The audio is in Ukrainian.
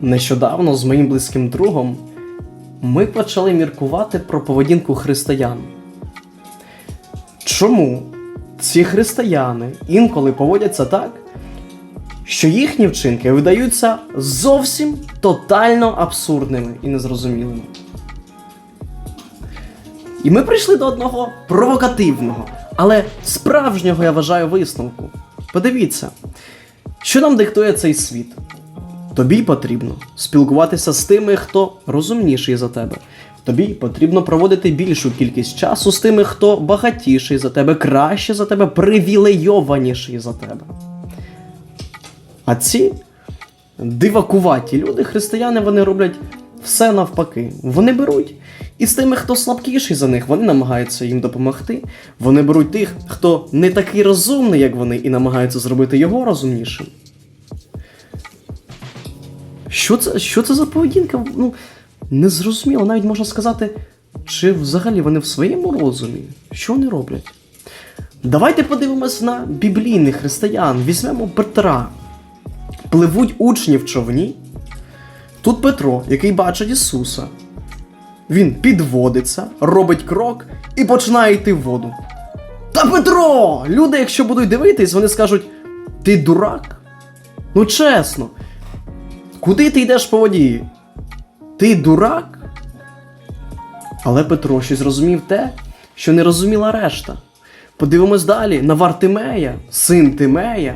Нещодавно з моїм близьким другом ми почали міркувати про поведінку християн. Чому ці християни інколи поводяться так, що їхні вчинки видаються зовсім тотально абсурдними і незрозумілими? І ми прийшли до одного провокативного, але справжнього, я вважаю, висновку. Подивіться, що нам диктує цей світ. Тобі потрібно спілкуватися з тими, хто розумніший за тебе. Тобі потрібно проводити більшу кількість часу з тими, хто багатіший за тебе, краще за тебе, привілейованіший за тебе. А ці дивакуваті люди, християни, вони роблять все навпаки. Вони беруть. І з тими, хто слабкіший за них, вони намагаються їм допомогти. Вони беруть тих, хто не такий розумний, як вони, і намагаються зробити його розумнішим. Що це, що це за поведінка? Ну, незрозуміло, навіть можна сказати, чи взагалі вони в своєму розумі? Що вони роблять? Давайте подивимось на біблійних християн. Візьмемо Петра. Пливуть учні в човні. Тут Петро, який бачить Ісуса. Він підводиться, робить крок і починає йти в воду. Та Петро! Люди, якщо будуть дивитись, вони скажуть: ти дурак? Ну чесно, Куди ти йдеш по воді? Ти дурак? Але Петро щось зрозумів те, що не розуміла решта. Подивимось далі на Вартимея, син Тимея.